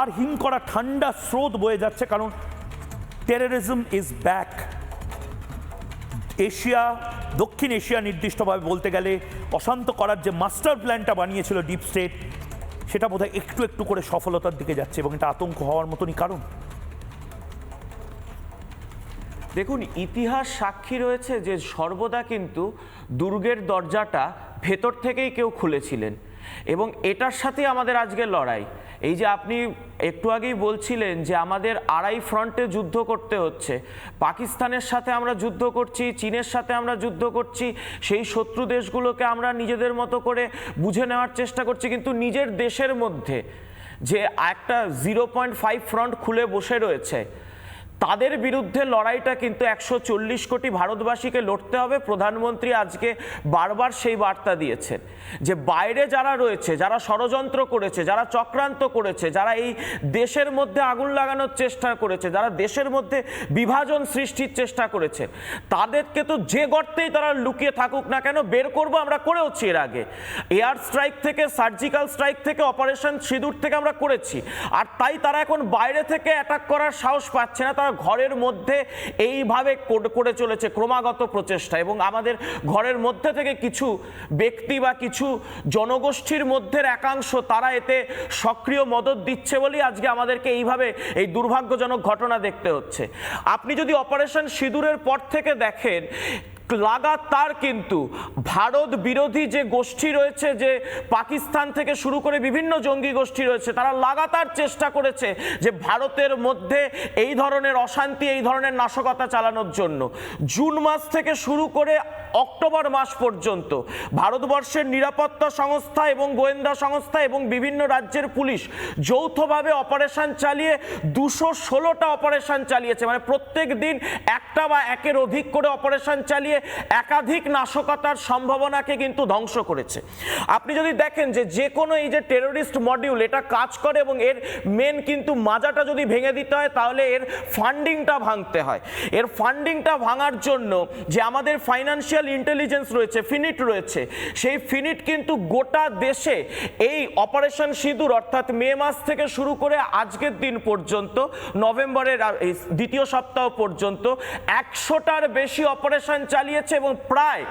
আর হিম করা ঠান্ডা স্রোত বয়ে যাচ্ছে, কারণ টেরোরিজম ইজ ব্যাক এশিয়া, দক্ষিণ এশিয়া নির্দিষ্টভাবে বলতে গেলে অশান্ত করার যে মাস্টার প্ল্যানটা বানিয়েছিল ডিপ স্টেট সেটা বোধহয় একটু একটু করে সফলতার দিকে যাচ্ছে এবং এটা আতঙ্ক হওয়ার মতনই কারণ। দেখুন, ইতিহাস সাক্ষী রয়েছে যে সর্বদা কিন্তু দুর্গের দরজাটা ভেতর থেকেই কেউ খুলেছিলেন। এবং এটার সাথে আমাদের আজকের লড়াই। এই যে আপনি একটু আগেই বলছিলেন যে আমাদের আড়াই ফ্রন্টে যুদ্ধ করতে হচ্ছে। পাকিস্তানের সাথে আমরা যুদ্ধ করছি, চীনের সাথে আমরা যুদ্ধ করছি, সেই শত্রু দেশগুলোকে আমরা নিজেদের মতো করে বুঝে নেওয়ার চেষ্টা করছি। কিন্তু নিজের দেশের মধ্যে যে একটা জিরো পয়েন্ট ফাইভ ফ্রন্ট খুলে বসে রয়েছে তাদের বিরুদ্ধে লড়াইটা কিন্তু একশো চল্লিশ কোটি ভারতবাসীকে লড়তে হবে। প্রধানমন্ত্রী আজকে বারবার সেই বার্তা দিয়েছেন যে বাইরে যারা রয়েছে, যারা ষড়যন্ত্র করেছে, যারা চক্রান্ত করেছে, যারা এই দেশের মধ্যে আগুন লাগানোর চেষ্টা করেছে, যারা দেশের মধ্যে বিভাজন সৃষ্টির চেষ্টা করেছে, তাদেরকে তো যে গর্তেই তারা লুকিয়ে থাকুক না কেন, বের করব আমরা করেওছি এর আগে। এয়ার স্ট্রাইক থেকে, সার্জিক্যাল স্ট্রাইক থেকে, অপারেশন সিঁদুর থেকে আমরা করেছি। আর তাই তারা এখন বাইরে থেকে অ্যাটাক করার সাহস পাচ্ছে না, তারা ঘরের মধ্যে এইভাবে কর- চলেছে ক্রমাগত প্রচেষ্টা এবং আমাদের ঘরের মধ্যে থেকে কিছু ব্যক্তি বা কিছু জনগোষ্ঠীর মধ্যে একাংশ তারা এতে সক্রিয় মদত দিচ্ছে বলেই আজকে আমাদেরকে এইভাবে এই দুর্ভাগ্যজনক ঘটনা দেখতে হচ্ছে। আপনি যদি অপারেশন সিঁদুরের পর থেকে দেখেন লাগাতার কিন্তু ভারত বিরোধী যে গোষ্ঠী রয়েছে, যে পাকিস্তান থেকে শুরু করে বিভিন্ন জঙ্গি গোষ্ঠী রয়েছে, তারা লাগাতার চেষ্টা করেছে যে ভারতের মধ্যে এই ধরনের অশান্তি, এই ধরনের নাশকতা চালানোর জন্য। জুন মাস থেকে শুরু করে অক্টোবর মাস পর্যন্ত ভারতবর্ষের নিরাপত্তা সংস্থা এবং গোয়েন্দা সংস্থা এবং বিভিন্ন রাজ্যের পুলিশ যৌথভাবে অপারেশন চালিয়ে দুশো ষোলোটা অপারেশন চালিয়েছে। মানে প্রত্যেক দিন একটা বা একের অধিক করে অপারেশন চালিয়ে একাধিক নাশকতার সম্ভাবনাকে কিন্তু ধ্বংস করেছে। আপনি যদি দেখেন যে যে কোনো এই যে টেরোরিস্ট মডিউল এটা কাজ করে এবং এর মেন কিন্তু মাজাটা যদি ভেঙে দিতে হয়, তাহলে এর ফান্ডিংটা ভাঙতে হয়। এর ফান্ডিংটা ভাঙার জন্য যে আমাদের ফাইনান্সিয়াল ইন্টেলিজেন্স রয়েছে ফিনিট রয়েছে, সেই ফিনিট কিন্তু গোটা দেশে এই অপারেশন সিঁদুর অর্থাৎ মে মাস থেকে শুরু করে আজকের দিন পর্যন্ত, নভেম্বরের দ্বিতীয় সপ্তাহ পর্যন্ত, একশোটার বেশি অপারেশন চালিয়েছে এবং প্রায়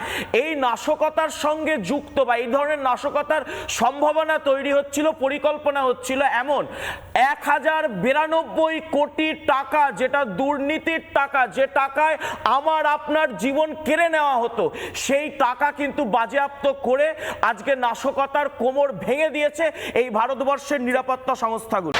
এই নাশকতার সঙ্গে যুক্ত বা এই ধরনের নাশকতার সম্ভাবনা তৈরি হচ্ছিল, পরিকল্পনা হচ্ছিল এমন এক হাজার বিরানব্বই কোটি টাকা যেটা দুর্নীতির টাকা, যে টাকায় আমার আপনার জীবন কেড়ে নেওয়া হতো, সেই টাকা কিন্তু বাজেয়াপ্ত করে আজকে নাশকতার কোমর ভেঙে দিয়েছে এই ভারতবর্ষের নিরাপত্তা সংস্থাগুলো।